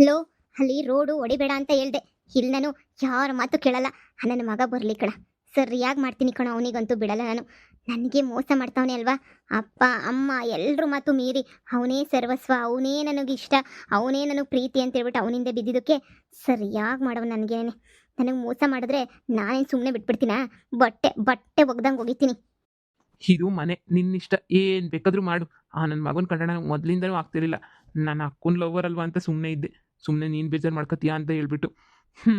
Low, ಅಲ್ಲಿ road ಹೊಡಿಬೇಡ ಅಂತ ಹೇಳ್ದೆ. ಇಲ್ಲಿ ನಾನು ಯಾರ ಮಾತು ಕೇಳಲ್ಲ. ನನ್ನ ಮಗ ಬರಲಿ ಕಣ. ಸರಿಯಾಗಿ ಮಾಡ್ತೀನಿ ಕಣ, ಅವನಿಗಂತೂ ಬಿಡಲ್ಲ ನಾನು. ನನಗೆ ಮೋಸ ಮಾಡ್ತಾವನೆ ಅಲ್ವಾ? ಅಪ್ಪ, ಅಮ್ಮ ಎಲ್ಲರೂ ಮಾತು ಮೀರಿ. ಅವನೇ ಸರ್ವಸ್ವ, ಅವನೇ ನನಗಿಷ್ಟ ಅವನೇ ನನಗೆ ಪ್ರೀತಿ ಅಂತ ಹೇಳ್ಬಿಟ್ಟು ಅವನಿಂದ ಬಿದ್ದಿದ್ದಕ್ಕೆ ಸರಿಯಾಗಿ ಮಾಡವ ನನಗೇನೆ. ನನಗೆ ಮೋಸ ಮಾಡಿದ್ರೆ ನಾನೇನು ಸುಮ್ಮನೆ ಬಿಟ್ಬಿಡ್ತೀನಾ? ಬಟ್ಟೆ ಬಟ್ಟೆ ಒಗ್ದಂಗೆ ಒಗಿತೀನಿ. ಇದು ಮನೆ, ನಿನ್ನಿಷ್ಟ ಏನು ಬೇಕಾದರೂ ಮಾಡು. ಆ ನನ್ನ ಮಗನ ಕಂಡ ನನಗೆ ಮೊದಲಿಂದನೂ ಆಗ್ತಿರಲಿಲ್ಲ. ನನ್ನ ಅಕ್ಕನ ಲವರ್ ಅಲ್ವಾ ಅಂತ ಸುಮ್ಮನೆ ಇದ್ದೆ. ಸುಮ್ಮನೆ ನೀನು ಬೇಜಾರು ಮಾಡ್ಕೊತೀಯ ಅಂತ ಹೇಳ್ಬಿಟ್ಟು ಹ್ಞೂ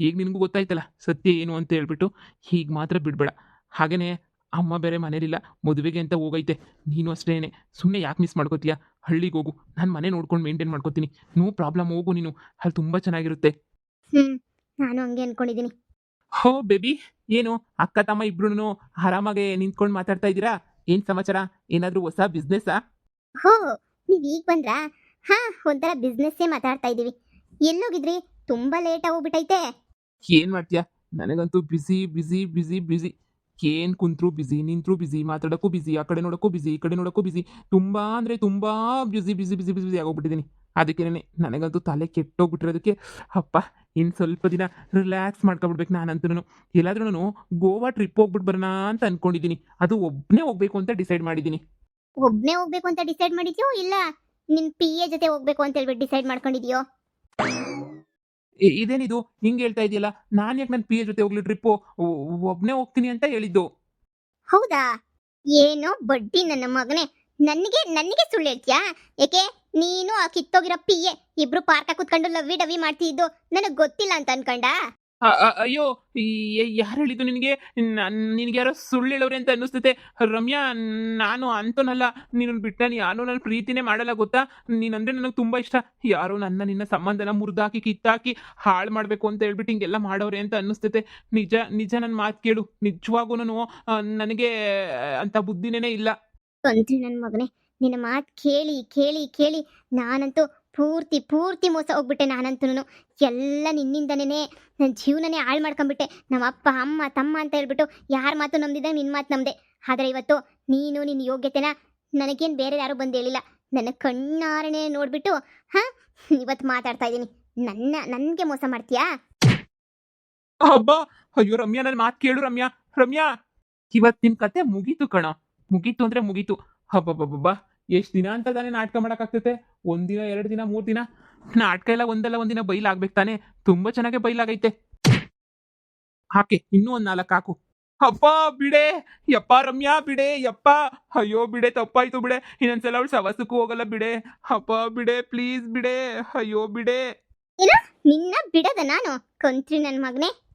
ಈಗ ನಿನಗೂ ಗೊತ್ತಾಯ್ತಲ್ಲ ಸತ್ಯ ಏನು ಅಂತ ಹೇಳ್ಬಿಟ್ಟು ಹೀಗೆ ಮಾತ್ರ ಬಿಡಬೇಡ. ಹಾಗೆಯೇ ಅಮ್ಮ ಬೇರೆ ಮನೇಲಿಲ್ಲ ಮದುವೆಗೆ ಅಂತ ಹೋಗೈತೆ. ನೀನು ಅಷ್ಟೇನೆ. ಸುಮ್ಮನೆ ಯಾಕೆ ಮಿಸ್ ಮಾಡ್ಕೋತೀಯ? ಹಳ್ಳಿಗೆ ಹೋಗು. ನಾನು ಮನೆ ನೋಡ್ಕೊಂಡು ಮೇಂಟೈನ್ ಮಾಡ್ಕೋತೀನಿ. ನೋ ಪ್ರಾಬ್ಲಮ್ ಹೋಗು ನೀನು. ಅಲ್ಲಿ ತುಂಬ ಚೆನ್ನಾಗಿರುತ್ತೆ. ಹ್ಞೂ ನಾನು ಹಂಗೆ ಅನ್ಕೊಂಡಿದ್ದೀನಿ ಹೋ ಬೇಬಿ ಏನು? ಅಕ್ಕ ತಮ್ಮ ಇಬ್ರು ಆರಾಮಾಗಿ ನಿಂತ್ಕೊಂಡು ಮಾತಾಡ್ತಾ ಇದ್ದೀರಾ? ಏನ್ ಸಮಾಚಾರ? ಏನಾದ್ರೂ ಹೊಸ ಬಿಸ್ನೆಸ್ಸಾ ಹೋ ನೀವು ಈಗ ಬಂದ್ರಾ? ಹಾ ಒಂಥರ ಬಿಸ್ನೆಸ್ಸೇ ಮಾತಾಡ್ತಾ ಇದ್ದೀವಿ ಎಲ್ಲೋಗಿದ್ರಿ ತುಂಬಾ ಲೇಟ್ ಆಗೋಗ್ಬಿಟ್ಟೈತೆ ಏನ್ ಮಾಡ್ತೀಯಾ? ನನಗಂತೂ ಬಿಸಿ ಬಿಸಿ ಬಿಸಿ ಬಿಸಿ ಏನ್ ಕುಂತ್ರು ಬಿಸಿ ನಿಂತ್ರು ಬಿಸಿ ಮಾತಾಡಕ್ಕೂ ಬಿಸಿ ಆ ಕಡೆ ನೋಡಕ್ಕೂ ಬಿಸಿ ಈ ಕಡೆ ನೋಡಕ್ಕೂ ಬಿಸಿ ತುಂಬಾ ಅಂದ್ರೆ ತುಂಬಾ ಬ್ಯುಸಿ ಬಿಸಿ ಬಿಸಿ ಬಿಸಿ ಬಿಸಿ ಆಗೋಗ್ಬಿಟ್ಟಿದ್ದೀನಿ. ಅದಕ್ಕೇನೆ ನನಗಂತೂ ತಲೆ ಕೆಟ್ಟೋಗ್ಬಿಟ್ಟಿರೋದಕ್ಕೆ ಅಪ್ಪ ಇನ್ನು ಸ್ವಲ್ಪ ದಿನ ರಿಲ್ಯಾಕ್ಸ್ ಮಾಡ್ಕೊಬಿಡ್ಬೇಕು ನಾನಂತೂ ಎಲ್ಲಾದ್ರೂ ಗೋವಾ ಟ್ರಿಪ್ ಹೋಗ್ಬಿಟ್ಟು ಬರೋಣ ಅಂತ ಅನ್ಕೊಂಡಿದ್ದೀನಿ. ಅದು ಒಬ್ಬನೇ ಹೋಗ್ಬೇಕು ಅಂತ ಡಿಸೈಡ್ ಮಾಡಿದ್ದೀನಿ. ಒಬ್ನೇ ಹೋಗ್ಬೇಕು ಅಂತ ಡಿಸೈಡ್ ಮಾಡಿದ್ಯೋ ಇಲ್ಲ? ನಿನ್ ಪಿ ಎ ಜೊತೆ ಹೋಗ್ಬೇಕು ಅಂತ ಹೇಳ್ಬಿಟ್ಟು ಡಿಸೈಡ್ ಮಾಡ್ಕೊಂಡಿದ್ಯೋ? ಇದೇನಿದು? ಹಿಂಗೆ ಹೇಳ್ತಾ ಇದೆಯಲ್ಲ ನಾನು ಯಾಕೆ ನನ್ನ ಪಿ ಎ ಜೊತೆ ಹೋಗ್ಲಿ ಟ್ರಿಪ್ಪು ಒಬ್ಬನೇ ಹೋಗ್ತೀನಿ ಅಂತ ಹೇಳಿದ್ದು. ಹೌದಾ? ಏನು ಬಡ್ಡಿ ನನ್ನ ಮಗನೇ. ನನಗೆ ನನಗೆ ಸುಳ್ಳು ಹೇಳ್ತೀಯಾ? ಯಾಕೆ ನೀನು ಆ ಕಿತ್ತೋಗಿರೋ ಪಿ ಎ ಇಬ್ರು ಪಾರ್ಕ ಕುತ್ಕೊಂಡು ಲವ್ವಿ ಡವಿ ಮಾಡ್ತಿದ್ದು. ನನಗೆ ಗೊತ್ತಿಲ್ಲ ಅಂತ ಅನ್ಕೊಂಡ? ಅಯ್ಯೋ ಯಾರು ಹೇಳಿದ್ದು ನಿನಗೆ? ನಿನಗೆ ಯಾರೋ ಸುಳ್ಳು ಹೇಳೋರೆ ಅಂತ ಅನ್ನಿಸ್ತೈತೆ. ರಮ್ಯಾ, ನಾನು ಅಂತನಲ್ಲ. ನೀನು ಬಿಟ್ಟು ನಾನು ಯಾರು ನನ್ನ ಪ್ರೀತಿನೇ ಮಾಡಲ್ಲ, ಗೊತ್ತಾ? ನೀನಂದ್ರೆ ನನಗೆ ತುಂಬ ಇಷ್ಟ. ಯಾರೋ ನನ್ನ, ನಿನ್ನ ಸಂಬಂಧನ ಮುರಿದಾಕಿ, ಕಿತ್ತಾಕಿ, ಹಾಳು ಮಾಡಬೇಕು ಅಂತ ಹೇಳ್ಬಿಟ್ಟು ಹಿಂಗೆಲ್ಲ ಮಾಡೋರೆ ಅಂತ ಅನ್ನಿಸ್ತೈತೆ. ನಿಜ ನಿಜ ನನ್ನ ಮಾತು ಕೇಳು. ನಿಜವಾಗೂ ನನಗೆ ಅಂತ ಬುದ್ಧಿನೇ ಇಲ್ಲ. ನನ್ನ ಮಗನೇ, ನಿನ್ನ ಮಾತು ಕೇಳಿ ಕೇಳಿ ಕೇಳಿ ನಾನಂತೂ ಪೂರ್ತಿ ಪೂರ್ತಿ ಮೋಸ ಹೋಗ್ಬಿಟ್ಟೆ ನಾನಂತೂ ಎಲ್ಲ ನಿನ್ನಿಂದನೇ ನನ್ನ ಜೀವನನೇ ಹಾಳು ಮಾಡ್ಕೊಂಬಿಟ್ಟೆ. ನಮ್ಮ ಅಪ್ಪ, ಅಮ್ಮ, ತಮ್ಮ ಅಂತ ಹೇಳ್ಬಿಟ್ಟು ಯಾರ ಮಾತು ನಂಬಿದಾಗ ನಿನ್ನ ಮಾತು ನಂಬಿದೆ. ಆದರೆ ಇವತ್ತು ನೀನು ನಿನ್ನ ಯೋಗ್ಯತೆನ ನನಗೇನು ಬೇರೆ ಯಾರು ಬಂದು ಹೇಳಿಲ್ಲ. ನನ್ನ ಕಣ್ಣಾರನೆ ನೋಡ್ಬಿಟ್ಟು, ಹಾಂ ಇವತ್ತು ಮಾತಾಡ್ತಾ ಇದ್ದೀನಿ. ನನ್ನ, ನನಗೆ ಮೋಸ ಮಾಡ್ತೀಯಾ? ಹಬ್ಬ ಅಯ್ಯೋ ರಮ್ಯಾ ನನ್ನ ಮಾತು ಕೇಳು ರಮ್ಯಾ. ರಮ್ಯಾ ಇವತ್ತು ನಿನ್ನ ಕತೆ ಮುಗೀತು ಕಣ. ಮುಗೀತು ಅಂದ್ರೆ ಮುಗೀತು. ಹಬ್ಬಬ್ಬಬ್ಬ ಎಷ್ಟು ದಿನ ಅಂತ ತಾನೇ ನಾಟಕ ಮಾಡಕ್ಕಾಗ್ತೈತೆ ಒಂದಿನ, ಎರಡು ದಿನ, ಮೂರು ದಿನ, ನಾಟಕ ಎಲ್ಲ ಒಂದಲ್ಲ, ಒಂದಿನ ಬೈಲಾಗ್ಬೇಕು ತಾನೆ. ತುಂಬಾ ಚೆನ್ನಾಗಿ ಬೈಲಾಗೈತೆ ಹಾಕೆ, ಇನ್ನೂ ಒಂದ್ ನಾಲ್ಕು ಹಾಕು. ಅಪ್ಪ, ಬಿಡೆ! ಯಪ್ಪ, ರಮ್ಯಾ, ಬಿಡೆ! ಯಪ್ಪ! ಅಯ್ಯೋ, ಬಿಡೆ, ತಪ್ಪಾಯ್ತು ಬಿಡೆ. ಇನ್ನೊಂದ್ಸಲ ಅವಳು ಸವಸಕ್ಕೂ ಹೋಗಲ್ಲ ಬಿಡೆ. ಅಪ್ಪ, ಬಿಡೆ, ಪ್ಲೀಸ್ ಬಿಡೆ. ಅಯ್ಯೋ, ಬಿಡೆ! ನಿನ್ನ ಬಿಡದ ನಾನು. ಕೊಂತ್ರಿ ನನ್ನ ಮಗನೇ.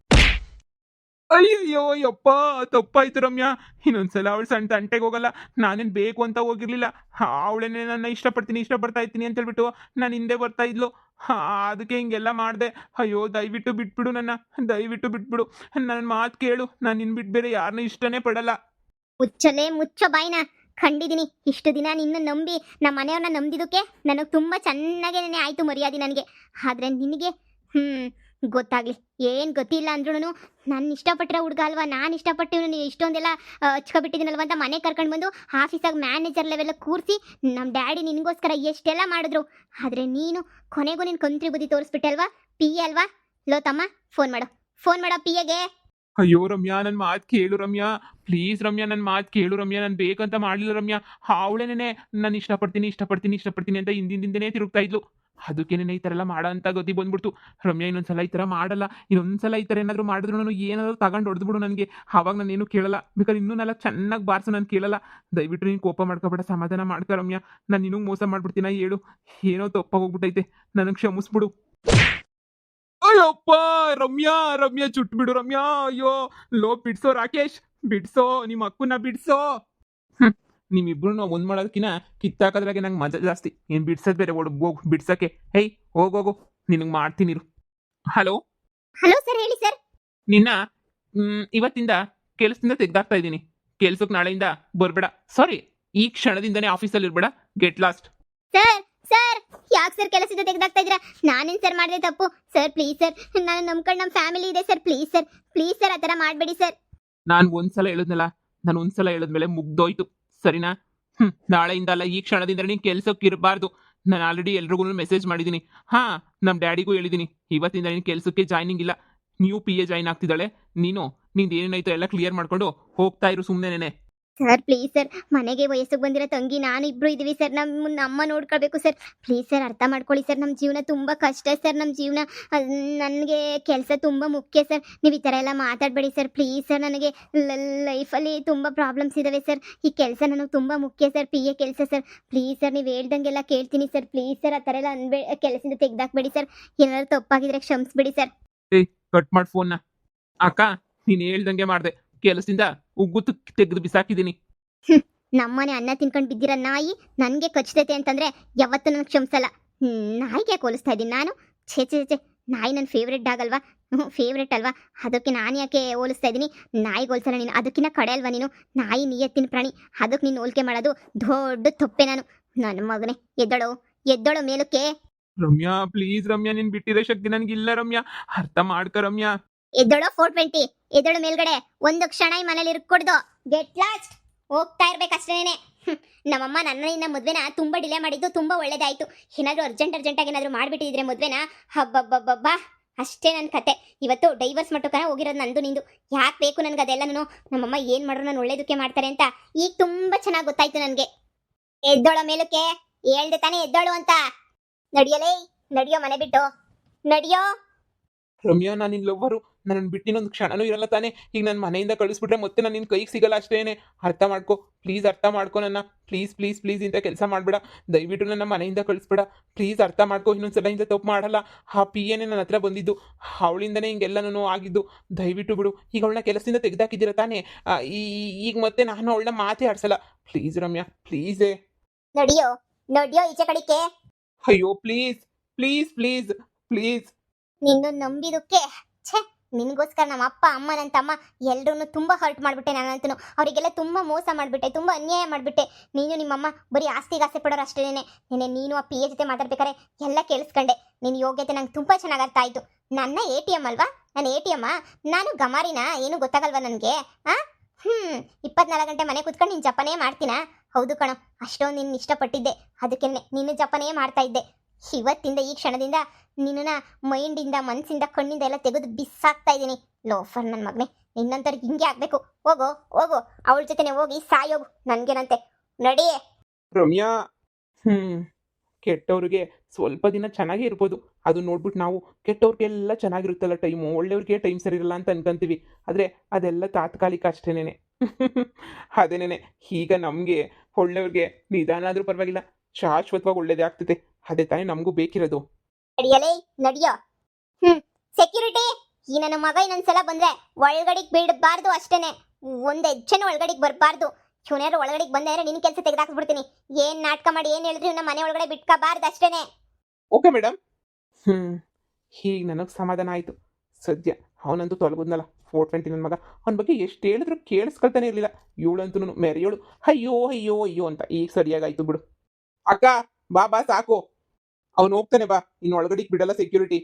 ಅಯ್ಯಯ್ಯೋ, ಯಪ್ಪ, ತಪ್ಪಾಯ್ತು ರಮ್ಯಾ. ಇನ್ನೊಂದ್ಸಲ ಅವಳು ಸಣ್ಣ ತಂಟೆಗೆ ಹೋಗಲ್ಲ. ನಾನೇನು ಬೇಕು ಅಂತ ಹೋಗಿರ್ಲಿಲ್ಲ. ಅವಳೇನೆ ನನ್ನ ಇಷ್ಟಪಡ್ತೀನಿ, ಇಷ್ಟಪಡ್ತಾ ಇದ್ದೀನಿ ಅಂತ ಹೇಳ್ಬಿಟ್ಟು ನಾನು ಹಿಂದೆ ಬರ್ತಾ ಇದ್ಲು. ಅದಕ್ಕೆ ಹಿಂಗೆಲ್ಲ ಮಾಡಿದೆ. ಅಯ್ಯೋ, ದಯವಿಟ್ಟು ಬಿಟ್ಬಿಡು ನನ್ನ, ದಯವಿಟ್ಟು ಬಿಟ್ಬಿಡು. ನನ್ನ ಮಾತು ಕೇಳು. ನಾನು ನಿನ್ ಬಿಟ್ಟು ಬೇರೆ ಯಾರನ್ನೂ ಇಷ್ಟನೇ ಪಡಲ್ಲ. ಮುಚ್ಚಲೇ ಮುಚ್ಚ ಬಾಯ್ನ. ಖಂಡಿದ್ದೀನಿ. ಇಷ್ಟು ದಿನ ನಿನ್ನ ನಂಬಿ ನಮ್ಮ ಮನೆಯವ್ರನ್ನ ನಂಬಿದಕ್ಕೆ ನನಗೆ ತುಂಬ ಚೆನ್ನಾಗೇ ಆಯಿತು ಮರ್ಯಾದೆ ನನಗೆ. ಆದರೆ ನಿನಗೆ ಹ್ಞೂ ಗೊತ್ತಾಗ್ಲಿ, ಏನು ಗೊತ್ತಿಲ್ಲ ಅಂದ್ರೂ ನಾನು ಇಷ್ಟಪಟ್ಟಿರೋ ಹುಡುಗ ಅಲ್ವಾ, ನಾನು ಇಷ್ಟಪಟ್ಟು ನೀನು ಇಷ್ಟೊಂದೆಲ್ಲ ಹಚ್ಕೊಬಿಟ್ಟಿದ್ದೀನಲ್ವ ಅಂತ ಮನೆ ಕರ್ಕೊಂಡು ಬಂದು ಆಫೀಸಾಗ ಮ್ಯಾನೇಜರ್ ಲೆವೆಲ್ಲ ಕೂರಿಸಿ ನಮ್ಮ ಡ್ಯಾಡಿ ನಿನಗೋಸ್ಕರ ಎಷ್ಟೆಲ್ಲ ಮಾಡಿದ್ರು. ಆದರೆ ನೀನು ಕೊನೆಗೂ ನಿನ್ನ ಕಂತ್ರಿ ಬುದ್ಧಿ ತೋರಿಸ್ಬಿಟ್ಟೆ ಅಲ್ವಾ? ಪಿ ಅಲ್ವಾ? ಲೋ ತಮ್ಮ ಫೋನ್ ಮಾಡು. ಫೋನ್ ಮಾಡೋ ಪಿ ಎಗೆ. ಅಯ್ಯೋ ರಮ್ಯಾ ನನ್ನ ಮಾತು ಕೇಳು ರಮ್ಯಾ. ಪ್ಲೀಸ್ ರಮ್ಯಾ ನನ್ನ ಮಾತು ಕೇಳು ರಮ್ಯಾ. ನಾನು ಬೇಕಂತ ಮಾಡಲಿಲ್ಲ ರಮ್ಯಾ. ಅವಳೇನೇ ನಾನು. ಇಷ್ಟಪಡ್ತೀನಿ ಇಷ್ಟಪಡ್ತೀನಿ ಇಷ್ಟಪಡ್ತೀನಿ ಅಂತ ಹಿಂದಿಂದಿಂದನೇ ತಿರುಗ್ತಾ ಇದ್ಲು. ಅದಕ್ಕೇನೇ ಈ ಥರ ಎಲ್ಲ ಮಾಡೋ ಅಂತ ಗತಿ ಬಂದ್ಬಿಡ್ತು. ರಮ್ಯಾ ಇನ್ನೊಂದ್ಸಲ ಈ ಥರ ಮಾಡಲ್ಲ. ಇನ್ನೊಂದ್ಸಲ ಈ ಥರ ಏನಾದರೂ ಮಾಡಿದ್ರು ನಾನು ಏನಾದರೂ ತಗೊಂಡು ಹೊಡೆದ್ಬಿಡು ನನಗೆ. ಆವಾಗ ನಾನು ಏನು ಕೇಳಲ್ಲ. ಬೇಕಾದ್ರೆ ಇನ್ನೂ ನಾಲ್ಕು ಚೆನ್ನಾಗಿ ಬಾರ್ಸು ನಾನು ಕೇಳಲ್ಲ. ದಯವಿಟ್ಟು ನೀನು ಕೋಪ ಮಾಡ್ಕೊಬೇಡ, ಸಮಾಧಾನ ಮಾಡ್ಕೊ ರಮ್ಯಾ. ನಾನು ನಿನಗೆ ಮೋಸ ಮಾಡ್ಬಿಡ್ತೀನ ಹೇಳು. ಏನೋ ತಪ್ಪಾಗೋಗ್ಬಿಟ್ಟೈತೆ ನನಗೆ ಕ್ಷಮಿಸ್ಬಿಡು. ಅಯ್ಯಪ್ಪ! ರಮ್ಯಾ ರಮ್ಯಾ ಚುಟ್ಬಿಡು ರಮ್ಯಾ. ಅಯ್ಯೋ ಲೋ ಬಿಡ್ಸೋ ರಾಕೇಶ್ ಬಿಡ್ಸೋ ನಿಮ್ಮ ಅಕ್ಕನ ಬಿಡ್ಸೋ. ನಿಮ್ಮಿಬ್ರು ಒಂದ್ ಮಾಡೋದಕ್ಕಿನ ಕಿತ್ತಾಕೋದ್ರಾಗೆ ನಂಗೆ ಮಜಾ ಜಾಸ್ತಿ. ಏನ್ ಬಿಡ್ಸೋದ್ ಬೇರೆ ಓಡ್ ಹೋಗು ಬಿಡ್ಸಕ್ಕೆ. ಹೇಯ್ ಹೋಗೋಗು ನಿನಗೆ ಮಾಡ್ತೀನಿ ಹಲೋ? ಹಲೋ ಸರ್ ಹೇಳಿ ಸರ್. ನಿನ್ನ ಇವತ್ತಿಂದ ಕೆಲಸದಿಂದ ತೆಗ್ದಾಕ್ತಾ ಇದ್ದೀನಿ. ಕೆಲ್ಸಕ್ಕೆ ನಾಳೆಯಿಂದ ಬರ್ಬೇಡ. ಸಾರಿ ಈ ಕ್ಷಣದಿಂದನೇ ಆಫೀಸಲ್ಲಿ ಇರ್ಬೇಡ ಗೆಟ್ ಲಾಸ್ಟ್. ಸರ್ ಯಾಕೆ ಸರ್ ಕೆಲಸದ ತೆಗೆದಾಗ್ತಾ ಇದ್ದೀರಾ? ನಾನೇನು ಸರ್ ಮಾಡಿದೆ ತಪ್ಪು? ಸರ್ ಪ್ಲೀಸ್ ಸರ್ ನಾನು ನಂಬ್ಕೊಂಡು ನಮ್ಮ ಫ್ಯಾಮಿಲಿ ಇದೆ sir please sir please sir ಆತರ ಥರ ಮಾಡಬೇಡಿ ಸರ್ ನಾನು ಒಂದ್ಸಲ ಹೇಳಿದ್ನಲ್ಲ, ನಾನು ಒಂದ್ಸಲ ಹೇಳಿದ್ಮೇಲೆ ಮುಗ್ದೋಯ್ತು. ಸರಿನಾ? ನಾಳೆಯಿಂದ ಅಲ್ಲ ಈ ಕ್ಷಣದಿಂದ ನೀನು ಕೆಲ್ಸಕ್ಕೆ ಇರಬಾರ್ದು. ನಾನು ಆಲ್ರೆಡಿ ಎಲ್ರಿಗೂ ಮೆಸೇಜ್ ಮಾಡಿದ್ದೀನಿ ಹಾ ನಮ್ಮ ಡ್ಯಾಡಿಗೂ ಹೇಳಿದ್ದೀನಿ ಇವತ್ತಿಂದ ನೀನು ಕೆಲಸಕ್ಕೆ ಜಾಯ್ನಿಂಗ್ ಇಲ್ಲ. ನ್ಯೂ ಪಿ ಎ ಜಾಯ್ನ್ ಆಗ್ತಿದ್ದಾಳೆ. ನೀನು ನಿಂದು ಏನೇನಾಯ್ತು ಎಲ್ಲ ಕ್ಲಿಯರ್ ಮಾಡ್ಕೊಂಡು ಹೋಗ್ತಾ ಇರು ಸುಮ್ಮನೆ ಸರ್ ಪ್ಲೀಸ್ ಸರ್ ಮನೆಗೆ ವಯಸ್ಸಿಗೆ ಬಂದಿರೋ ತಂಗಿ ನಾನು ಇಬ್ರು ಇದೀವಿ ಸರ್ ನಮ್ಮ ನಮ್ಮ ನೋಡ್ಕೊಳ್ಬೇಕು ಸರ್ ಪ್ಲೀಸ್ ಸರ್ ಅರ್ಥ ಮಾಡ್ಕೊಳ್ಳಿ ಸರ್ ನಮ್ಮ ಜೀವನ ತುಂಬ ಕಷ್ಟ ಸರ್ ನಮ್ಮ ಜೀವನ ನನಗೆ ಕೆಲಸ ತುಂಬ ಮುಖ್ಯ ಸರ್ ನೀವು ಈ ಥರ ಎಲ್ಲ ಮಾತಾಡಬೇಡಿ ಸರ್ ಪ್ಲೀಸ್ ಸರ್ ನನಗೆ ಲೈಫಲ್ಲಿ ತುಂಬ ಪ್ರಾಬ್ಲಮ್ಸ್ ಇದ್ದಾವೆ ಸರ್ ಈ ಕೆಲಸ ನನಗೆ ತುಂಬ ಮುಖ್ಯ ಸರ್ ಪಿ ಎ ಕೆಲಸ ಸರ್ ಪ್ಲೀಸ್ ಸರ್ ನೀವು ಹೇಳ್ದಂಗೆಲ್ಲ ಕೇಳ್ತೀನಿ ಸರ್ ಪ್ಲೀಸ್ ಸರ್ ಆ ಥರ ಎಲ್ಲ ಅನ್ಬೇ, ಕೆಲಸದಿಂದ ತೆಗ್ದಾಕ್ಬೇಡಿ ಸರ್ ಏನಾದ್ರು ತಪ್ಪಾಗಿದ್ರೆ ಕ್ಷಮಿಸ್ಬಿಡಿ ಸರ್ ಕಟ್ ಮಾಡಿ ಫೋನ್ನ ಅಕ್ಕ, ನೀನು ಹೇಳ್ದಂಗೆ ಮಾಡಿದೆ. ಕೆಲಸದಿಂದ ಉಗ್ಗುತ್ತು ತೆಗೆದು ಬಿಸಾಕಿದ್ದೀನಿ. ನಮ್ಮನೆ ಅನ್ನ ತಿನ್ಕೊಂಡು ಬಿದ್ದಿರೋ ನಾಯಿ ನನಗೆ ಕಚ್ತೈತೆ ಅಂತಂದ್ರೆ ಯಾವತ್ತೂ ನನಗೆ ಕ್ಷಮಿಸಲ್ಲ. ನಾಯಿಗೆ ಯಾಕೆ ಹೋಲಿಸ್ತಾ ಇದ್ದೀನಿ ನಾನು? ಛೇ ಛೇ ಛೇ ನಾಯಿ ನನ್ನ ಫೇವ್ರೆಟ್ ಆಗಲ್ವಾ ಫೇವ್ರೆಟ್ ಅಲ್ವಾ? ಅದಕ್ಕೆ ನಾನು ಯಾಕೆ ಹೋಲಿಸ್ತಾ ಇದ್ದೀನಿ? ನಾಯಿಗೆ ಹೋಲ್ಸಲ್ಲ ನೀನು. ಅದಕ್ಕಿಂತ ಕಡೆ ಅಲ್ವಾ ನೀನು? ನಾಯಿ ನೀಯತ್ತಿನ ಪ್ರಾಣಿ. ಅದಕ್ಕೆ ನೀನು ಹೋಲಿಕೆ ಮಾಡೋದು ದೊಡ್ಡ ತಪ್ಪೆ ನಾನು. ನನ್ನ ಮಗನೇ ಎದ್ದಳು ಎದ್ದಳು ಮೇಲಕ್ಕೆ. ರಮ್ಯಾ ಪ್ಲೀಸ್ ರಮ್ಯಾ ನೀನ್ ಬಿಟ್ಟಿರೋ ಶಕ್ತಿ ನನಗಿಲ್ಲ ರಮ್ಯಾ. ಅರ್ಥ ಮಾಡ್ಕ ರಮ್ಯಾ. ಎದ್ದಳು ಫೋರ್ ಟ್ವೆಂಟಿ ಎದ್ದಳು ಮೇಲ್ಗಡೆ. ಒಂದು ಕ್ಷಣ ಈ ಮನೇಲಿ ಇರ್ಕೊಡ್ದು. ಗೆಟ್ ಲಾಸ್ಟ್ ಹೋಗ್ತಾ ಇರ್ಬೇಕಷ್ಟೇನೆ. ನಮ್ಮಮ್ಮ ನನ್ನ ಇನ್ನ ಮದ್ವೆನ ತುಂಬಾ ಡಿಲೇ ಮಾಡಿದ್ದು, ತುಂಬಾ ಒಳ್ಳೇದಾಯ್ತು. ಏನಾದ್ರು ಅರ್ಜೆಂಟ್ ಅರ್ಜೆಂಟಾಗಿ ಏನಾದ್ರು ಮಾಡ್ಬಿಟ್ಟಿದ್ರೆ ಮದ್ವೆನ? ಹಬ್ಬಬ್ಬಬ್ಬಬ್ಬ. ಅಷ್ಟೇ ನನ್ನ ಕತೆ. ಇವತ್ತು ಡೈವರ್ಸ್ ಮಟ್ಟಕ್ಕನ ಹೋಗಿರೋದು ನಂದು ನಿಂದು. ಯಾಕೆ ಬೇಕು ನನಗೆ ಅದೆಲ್ಲನೂ? ನಮ್ಮಮ್ಮ ಏನು ಮಾಡ್ರು ನಾನು ಒಳ್ಳೇದಕ್ಕೆ ಮಾಡ್ತಾರೆ ಅಂತ. ಈಗ ತುಂಬಾ ಚೆನ್ನಾಗಿ ಗೊತ್ತಾಯ್ತು ನನಗೆ. ಎದ್ದೋಳ ಮೇಲಕ್ಕೆ. ಹೇಳ್ದೆ ತಾನೇ ಎದ್ದೋಳು ಅಂತ. ನಡಿಯಲೇ? ನಡಿಯೋ ಮನೆ ಬಿಟ್ಟು. ನಡಿಯೋ? ರಮ್ಯಾ, ನಾನು ನಿನ್ ನನ್ನ ಬಿಟ್ಟು ಇನ್ನೊಂದು ಕ್ಷಣನೂ ಇರಲ್ಲ ತಾನೆ. ಈಗ ನನ್ನ ಮನೆಯಿಂದ ಕಳಿಸ್ಬಿಟ್ರೆ ಮತ್ತೆ ನಾನು ನಿನ್ನ ಕೈಗೆ ಸಿಗಲ್ಲ ಅಷ್ಟೇನೆ. ಅರ್ಥ ಮಾಡ್ಕೊ ಪ್ಲೀಸ್ ಅರ್ಥ ಮಾಡ್ಕೊ ನನ್ನ. ಪ್ಲೀಸ್ ಪ್ಲೀಸ್ ಪ್ಲೀಸ್ ಇಂಥ ಕೆಲಸ ಮಾಡಬೇಡ. ದಯವಿಟ್ಟು ನನ್ನ ಮನೆಯಿಂದ ಕಳಿಸ್ಬೇಡ. ಪ್ಲೀಸ್ ಅರ್ಥ ಮಾಡ್ಕೊ ಇನ್ನೊಂದ್ಸಲ ಇಂಥ ತಪ್ಪು ಮಾಡಲ್ಲ. ಆ ಪಿ ಎನೇ ನನ್ನ ಹತ್ರ ಬಂದಿದ್ದು. ಅವಳಿಂದನೇ ಹಿಂಗೆಲ್ಲನೂ ಆಗಿದ್ದು. ದಯವಿಟ್ಟು ಬಿಡು. ಈಗ ಅವಳನ್ನ ಕೆಲಸದಿಂದ ತೆಗೆದಾಕಿದ್ದೀರ ತಾನೇ? ಈಗ ಮತ್ತೆ ನಾನು ಅವಳನ್ನ ಮಾತೇ ಆಡ್ಸಲ್ಲ. ಪ್ಲೀಸ್ ರಮ್ಯಾ ಪ್ಲೀಸೇ ನಡಿಯೋ ನಡಿಯೋ ಈಚೆ ಕಡಿಕೆ ಅಯ್ಯೋ ಪ್ಲೀಸ್ ಪ್ಲೀಸ್ ಪ್ಲೀಸ್ ಪ್ಲೀಸ್ ನಿನ್ನ ನಂಬಿದಕ್ಕೆ ಛೇ. ನಿನಗೋಸ್ಕರ ನಮ್ಮ ಅಪ್ಪ, ಅಮ್ಮ, ನನ್ನ ತಮ್ಮ ಎಲ್ಲರೂ ತುಂಬ ಹರ್ಟ್ ಮಾಡಿಬಿಟ್ಟೆ ನಾನಂತೂ. ಅವರಿಗೆಲ್ಲ ತುಂಬ ಮೋಸ ಮಾಡಿಬಿಟ್ಟೆ, ತುಂಬ ಅನ್ಯಾಯ ಮಾಡಿಬಿಟ್ಟೆ. ನೀನು ನಿಮ್ಮಮ್ಮ ಬರೀ ಆಸ್ತಿಗೆ ಆಸೆ ಪಡೋರು ಅಷ್ಟೇನೆ. ನಿನ್ನೆ ನೀನು ಆ ಪಿ ಎ ಜೊತೆ ಮಾತಾಡ್ಬೇಕಾರೆ ಎಲ್ಲ ಕೇಳಿಸ್ಕೊಂಡೆ. ನಿನ್ನ ಯೋಗ್ಯತೆ ನಂಗೆ ತುಂಬ ಚೆನ್ನಾಗಿ ಅರ್ಥ ಆಯಿತು ನನ್ನ ಎ ಟಿ ಎಂ ಅಲ್ವಾ? ನನ್ನ ಎ ಟಿ ಎಮ್ಮ ನಾನು ಗಮಾರಿನ? ಏನು ಗೊತ್ತಾಗಲ್ವಾ ನನಗೆ? ಆ? ಹ್ಞೂ ಇಪ್ಪತ್ನಾಲ್ಕು ಗಂಟೆ ಮನೆ ಕೂತ್ಕೊಂಡು ನಿನ್ನ ಜಪನೇ ಮಾಡ್ತೀನಾ? ಹೌದು ಕಣೋ, ಅಷ್ಟೊಂದು ನಿನ್ನ ಇಷ್ಟಪಟ್ಟಿದ್ದೆ. ಅದಕ್ಕೆ ನಿನ್ನ ಜಪನೇ ಮಾಡ್ತಾ ಇದ್ದೆ. ಇವತ್ತಿಂದ ಈ ಕ್ಷಣದಿಂದ ನಿನ್ನ ಮೈಂಡಿಂದ ಮನಸ್ಸಿಂದ ಕಣ್ಣಿಂದ ಎಲ್ಲ ತೆಗೆದು ಬಿಸಾಕ್ತಾ ಇದ್ದೀನಿ. ಲೋಫರ್ ನನ್ನ ಮಗನೇ ನಿನ್ನಂತರ ಹಿಂಗೆ ಆಗ್ಬೇಕು. ಹೋಗೋ ಹೋಗೋ. ಅವಳ ಜೊತೆನೆ ಹೋಗಿ ಸಾಯೋಗು. ನನ್ಗೇನಂತೆ? ನಡಿಯೇ. ರಮ್ಯಾ! ಹ್ಮ್. ಕೆಟ್ಟವ್ರಿಗೆ ಸ್ವಲ್ಪ ದಿನ ಚೆನ್ನಾಗೇ ಇರ್ಬೋದು. ಅದು ನೋಡ್ಬಿಟ್ಟು ನಾವು ಕೆಟ್ಟವ್ರಿಗೆಲ್ಲ ಚೆನ್ನಾಗಿರುತ್ತಲ್ಲ ಟೈಮು? ಒಳ್ಳೆಯವ್ರಿಗೆ ಟೈಮ್ ಸರಿ ಇರಲ್ಲ ಅಂತ ಅನ್ಕೊಂತೀವಿ. ಆದರೆ ಅದೆಲ್ಲ ತಾತ್ಕಾಲಿಕ ಅಷ್ಟೇನೆ ಅದೇನೇ ಈಗ ನಮಗೆ ಒಳ್ಳೆಯವ್ರಿಗೆ ನಿಧಾನ ಆದರೂ ಪರವಾಗಿಲ್ಲ. ಶಾಶ್ವತವಾಗಿ ಒಳ್ಳೇದೇ ಆಗ್ತೈತೆ ಅದೇ ತಾನೇ ನಮಗೂ ಬೇಕಿರೋದು. ನಡಿಯಲೇ? ನಡಿಯೋ. ಹ್ಮ್ ಸೆಕ್ಯೂರಿಟಿ ಈ ನನ್ನ ಮಗ ಇನ್ನೊಂದ್ಸಲ ಬಂದ್ರೆ ಒಳಗಡೆ ಬೀಳಬಾರ್ದು ಅಷ್ಟೇನೆ. ಒಂದ್ ಹೆಜ್ಜೆನೂ ಒಳಗಡೆ ಬರಬಾರ್ದು. ಇವನ್ಯಾರು ಒಳಗಡೆಗ್ ಬಂದೆ ಅಂದ್ರೆ ನಿನ್ ಕೆಲಸ ತೆಗೆದಾಕ್ಬಿಡ್ತೀನಿ. ಏನ್ ನಾಟಕ ಮಾಡಿ ಏನ್ ಹೇಳಿದ್ರು ಇವ್ನ ಮನೆ ಒಳಗಡೆ ಬಿಟ್ಕೋಬಾರ್ದು ಅಷ್ಟೇನೆ. ಓಕೆ ಮೇಡಮ್ ಹ್ಮ್ ಹೀಗೆ ನನಗೆ ಸಮಾಧಾನ ಆಯ್ತು. ಸದ್ಯ ಅವನಂತೂ ತೊಲಗುದ್ನಲ್ಲ ಫೋರ್ ಟ್ವೆಂಟಿ ನನ್ನ ಮಗ. ಅವನ ಬಗ್ಗೆ ಎಷ್ಟು ಹೇಳಿದ್ರು ಕೇಳಿಸ್ಕೊಳ್ತಾನೆ ಇರಲಿಲ್ಲ. ಇವಳಂತೂ ಮೆರೆಯೋಳು. ಅಯ್ಯೋ ಅಯ್ಯೋ ಅಯ್ಯೋ ಅಂತ ಈಗ ಸರಿಯಾಗಾಯ್ತು ಬಿಡು. ಅಕ್ಕ! ಬಾ ಬಾ ಸಾಕು. ಅವನು ಹೋಗ್ತಾನೆ ಬಾ. ಇನ್ನು ಒಳಗಡೆಗೆ ಬಿಡಲ್ಲ ಸೆಕ್ಯೂರಿಟಿ